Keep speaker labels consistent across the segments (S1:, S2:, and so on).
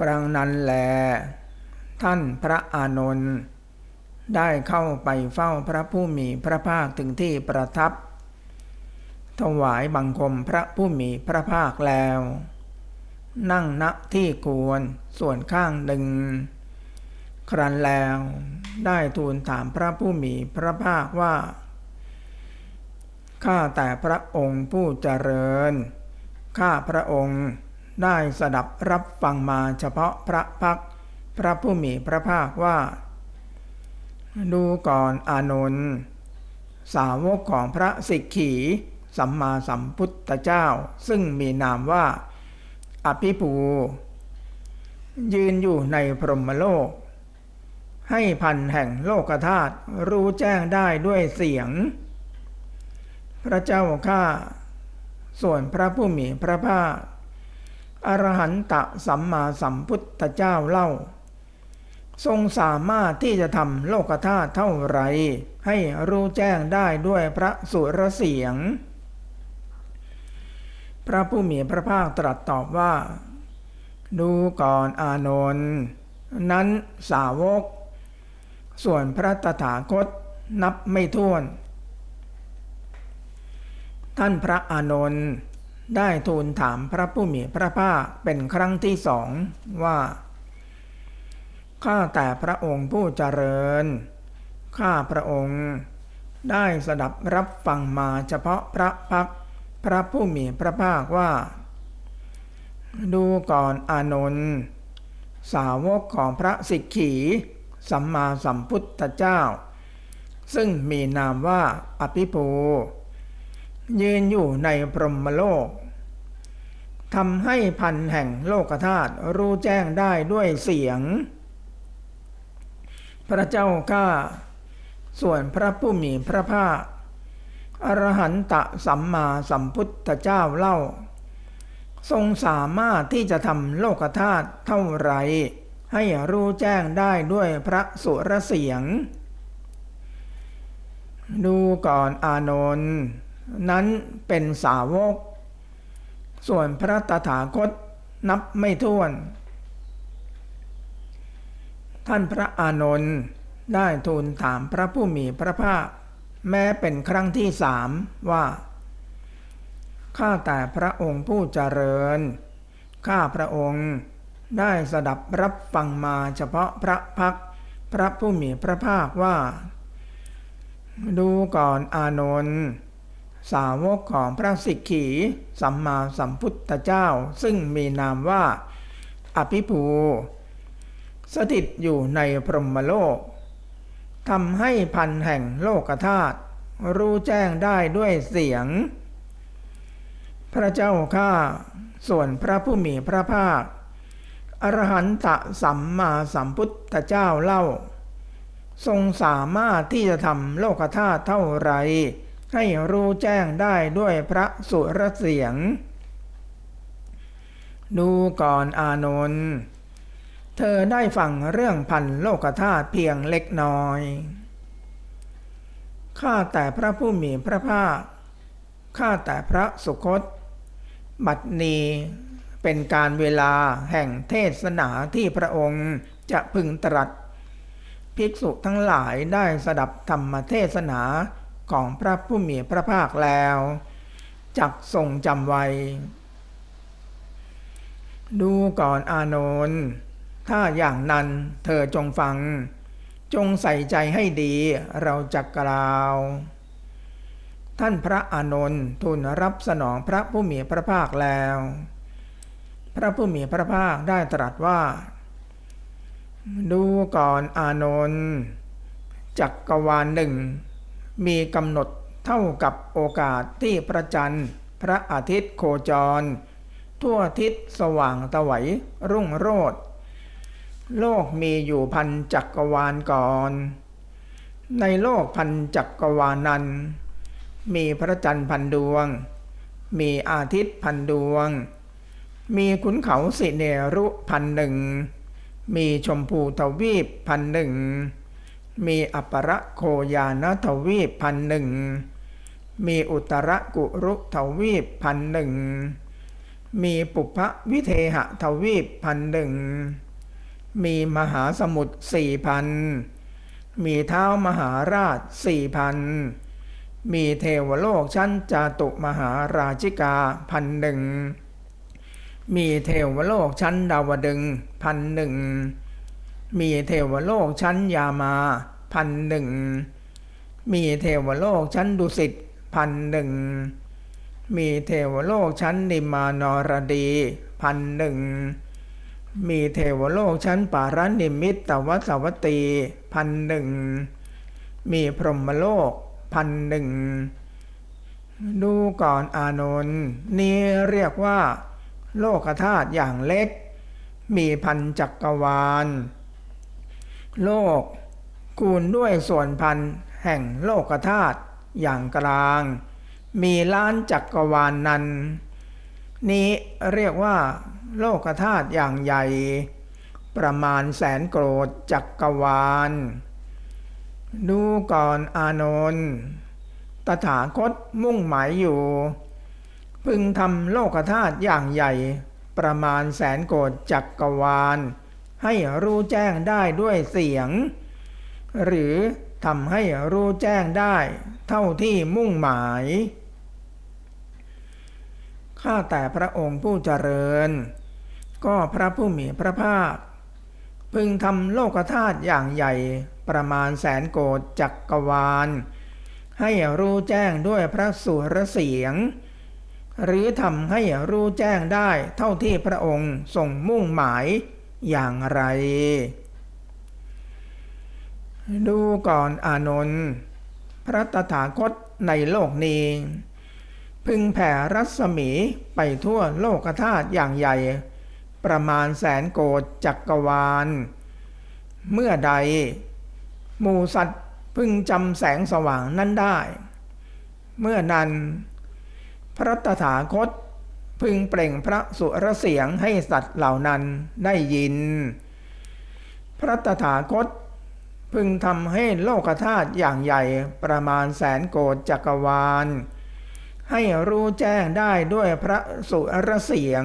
S1: ครั้งนั้นแล ท่านพระอานนท์ได้เข้าไปเฝ้าพระผู้มีพระภาคถึงที่ประทับ ถวายบังคมพระผู้มีพระภาคแล้ว นั่งณที่ควรส่วนข้างหนึ่ง ครั้นแล้วได้ทูลถามพระผู้มีพระภาคว่า ข้าแต่พระองค์ผู้เจริญ ข้าพระองค์ ได้สดับรับฟังมาเฉพาะพระพักพระผู้มีพระภาคว่า ดูก่อนอานนท์สาวกของพระสิกขีสัมมาสัมพุทธเจ้า ซึ่งมีนามว่า อภิภู ยืนอยู่ในพรหมโลก ให้พันแห่งโลกธาตุรู้แจ้งได้ด้วยเสียง พระเจ้าข้าส่วนพระผู้มีพระภาค อรหันตสัมมาสัมพุทธเจ้าเล่า ทรงสามารถที่จะทำโลกธาตุเท่าไร ให้รู้แจ้งได้ด้วยพระสุรเสียง พระผู้มีพระภาคตรัสตอบว่า ดูก่อนอานนท์นั้นสาวก ส่วนพระตถาคตนับไม่ถ้วน ท่านพระอานนท์ ได้ทูลถามพระผู้มีพระภาคเป็นครั้งที่สองว่า ข้าแต่พระองค์ผู้เจริญ ข้าพระองค์ ได้สดับรับฟังมาเฉพาะพระพักพระผู้มีพระภาคว่า ดูก่อนอานนท์สาวกของพระสิกขีสัมมาสัมพุทธเจ้า ซึ่งมีนามว่าอภิภู ยืนอยู่ในพรหมโลกทำให้พันแห่งโลกธาตุรู้แจ้งได้ด้วยเสียง พระเจ้าข้าส่วนพระผู้มีพระภาคอรหันตสัมมาสัมพุทธเจ้าเล่า ทรงสามารถที่จะทำโลกธาตุเท่าไร ให้รู้แจ้งได้ด้วยพระสุรเสียง ดูก่อนอานนท์ นั้นเป็นสาวก ส่วนพระตถาคตนับไม่ถ้วน ท่านพระอานนท์ได้ทูลถามพระผู้มีพระภาค แม้เป็นครั้งที่สามว่า ข้าแต่พระองค์ผู้เจริญ ข้าพระองค์ได้สดับรับฟังมาเฉพาะพระพักพระผู้มีพระภาคว่า ดูก่อนอานนท์ สาวกของพระสิกขี สัมมาสัมพุทธเจ้า ซึ่งมีนามว่า อภิภู สถิตอยู่ในพรหมโลกทำให้พันแห่งโลกธาตุรู้แจ้งได้ด้วยเสียง พระเจ้าข้าส่วนพระผู้มีพระภาค อรหันตสัมมาสัมพุทธเจ้าเล่า ทรงสามารถที่จะทำโลกธาตุเท่าไร ให้รู้แจ้งได้ด้วยพระสุรเสียง ดูก่อนอานนท์เธอได้ฟังเรื่องพันโลกธาตุเพียงเล็กน้อย ข้าแต่พระผู้มีพระภาค ข้าแต่พระสุคต บัดนี้เป็นการเวลาแห่งเทศนาที่พระองค์จะพึงตรัส ภิกษุทั้งหลายได้สดับธรรมเทศนา ของพระผู้มีพระภาคแล้วจักทรงจำไว้ ดูก่อนอานนท์ถ้าอย่างนั้นเธอจงฟัง จงใส่ใจให้ดีเราจะกล่าว ท่านพระอานนท์ทูลรับสนองพระผู้มีพระภาคแล้ว พระผู้มีพระภาคได้ตรัสว่า ดูก่อนอานนท์จักกรวาลหนึ่ง มีกำหนดเท่ากับโอกาสที่พระจันทร์ พระอาทิตย์โคจร ทั่วทิศสว่างตะไหวรุ่งโรจน์โลกมีอยู่พันจักรวาลก่อน ในโลกพันจักรวาลนั้น มีพระจันทร์พันดวง มีอาทิตย์พันดวง มีขุนเขาสิเนรุพันหนึ่ง มีชมพูทวีปพันหนึ่ง มีอัปรโคยานทวีปพันหนึ่ง มีอุตรกุรุทวีปพันหนึ่ง มีปุพพวิเทหทวีปพันหนึ่ง มีมหาสมุทรสี่พัน มีเท้ามหาราชสี่พัน มีเทวโลกชั้นจาตุมหาราชิกาพันหนึ่ง มีเทวโลกชั้นดาวดึงพันหนึ่งมีเทวโลกชั้นยามา พันหนึ่งมีเทวโลกชั้นดุสิตพันหนึ่งมีเทวโลกชั้นนิมานรดีพันหนึ่งมีเทวโลกชั้นปารนิมิตตวสวัตตีพันหนึ่งมีพรหมโลกพันหนึ่งดูก่อนอานนท์นี้เรียกว่า โลกธาตุอย่างเล็ก มีพันจักรวาล โลก คูณด้วยส่วนพันแห่งโลกธาตุอย่างกลาง มีล้านจักรวาลนนั้น นี้เรียกว่า โลกธาตุอย่างใหญ่ ประมาณแสนโกรธจักรวาล ดูก่อนอานนท์ตถาคตมุ่งหมายอยู่ พึงทำโลกธาตุอย่างใหญ่ ประมาณแสนโกรธจักรวาล ให้รู้แจ้งได้ด้วยเสียง หรือทำให้รู้แจ้งได้เท่าที่มุ่งหมาย ข้าแต่พระองค์ผู้เจริญ ก็พระผู้มีพระภาค พึงทำโลกธาตุอย่างใหญ่ประมาณแสนโกดจักกรวาล ให้รู้แจ้งด้วยพระสุรเสียง หรือทำให้รู้แจ้งได้เท่าที่พระองค์ทรงมุ่งหมายอย่างไร ดูก่อนอานนท์พระตถาคตในโลกนี้ พึงแผ่รัศมีไปทั่วโลกธาตุอย่างใหญ่ ประมาณแสนโกดจักกรวาล เมื่อใด หมูสัตว์พึงจำแสงสว่างนั้นได้ เมื่อนั้น พระตถาคตพึงเปล่งพระสุรเสียงให้สัตว์เหล่านั้นได้ยิน พระตถาคต พึงทำให้โลกธาตุอย่างใหญ่ประมาณแสนโกดจักรวาล ให้รู้แจ้งได้ด้วยพระสุรเสียง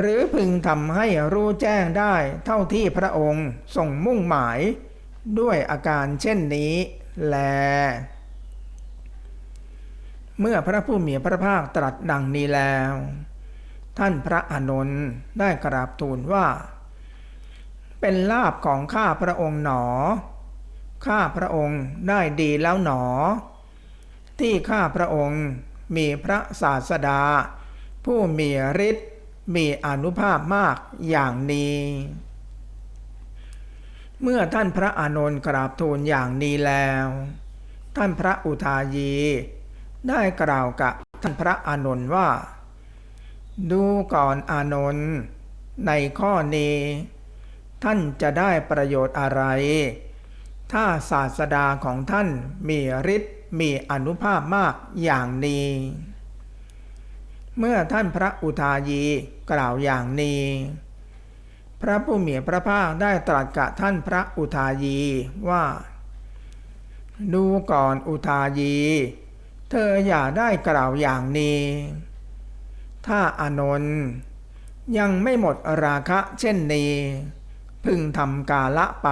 S1: หรือพึงทำให้รู้แจ้งได้เท่าที่พระองค์ทรงมุ่งหมายด้วยอาการเช่นนี้แล เมื่อพระผู้มีพระภาคตรัสดังนี้แล้ว ท่านพระอานนท์ได้กราบทูลว่า เป็นลาบของข้าพระองค์หนอ ข้าพระองค์ได้ดีแล้วหนอ ที่ข้าพระองค์มีพระศาสดา ผู้มีฤทธิ์มีอนุภาพมากอย่างนี้ เมื่อท่านพระอานนท์กราบทูลอย่างนี้แล้ว ท่านพระอุทายี ได้กล่าวกับท่านพระอานนท์ว่า ดูก่อนอานนท์ในข้อนี้ ท่านจะได้ประโยชน์อะไร ถ้าศาสดาของท่านมีฤทธิ์มีอนุภาพมากอย่างนี้ เมื่อท่านพระอุทายีกล่าวอย่างนี้ พระผู้มีพระภาคได้ตรัสกับท่านพระอุทายีว่า ดูก่อนอุทายี เธออย่าได้กล่าวอย่างนี้ ถ้าอานนท์ยังไม่หมดราคะเช่นนี้ พึงทำกาละไป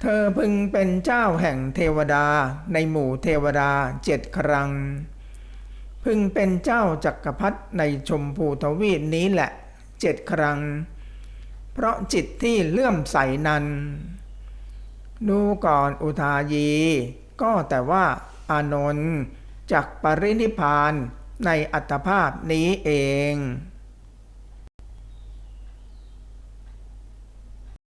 S1: เธอพึงเป็นเจ้าแห่งเทวดาในหมู่เทวดาเจ็ดครั้ง พึงเป็นเจ้าจักรพรรดิในชมพูทวีปนี้แหละเจ็ดครั้ง เพราะจิตที่เลื่อมใสนั้น ดูก่อนอุทายี ก็แต่ว่าอานนท์จากปรินิพพานในอัตภาพนี้เอง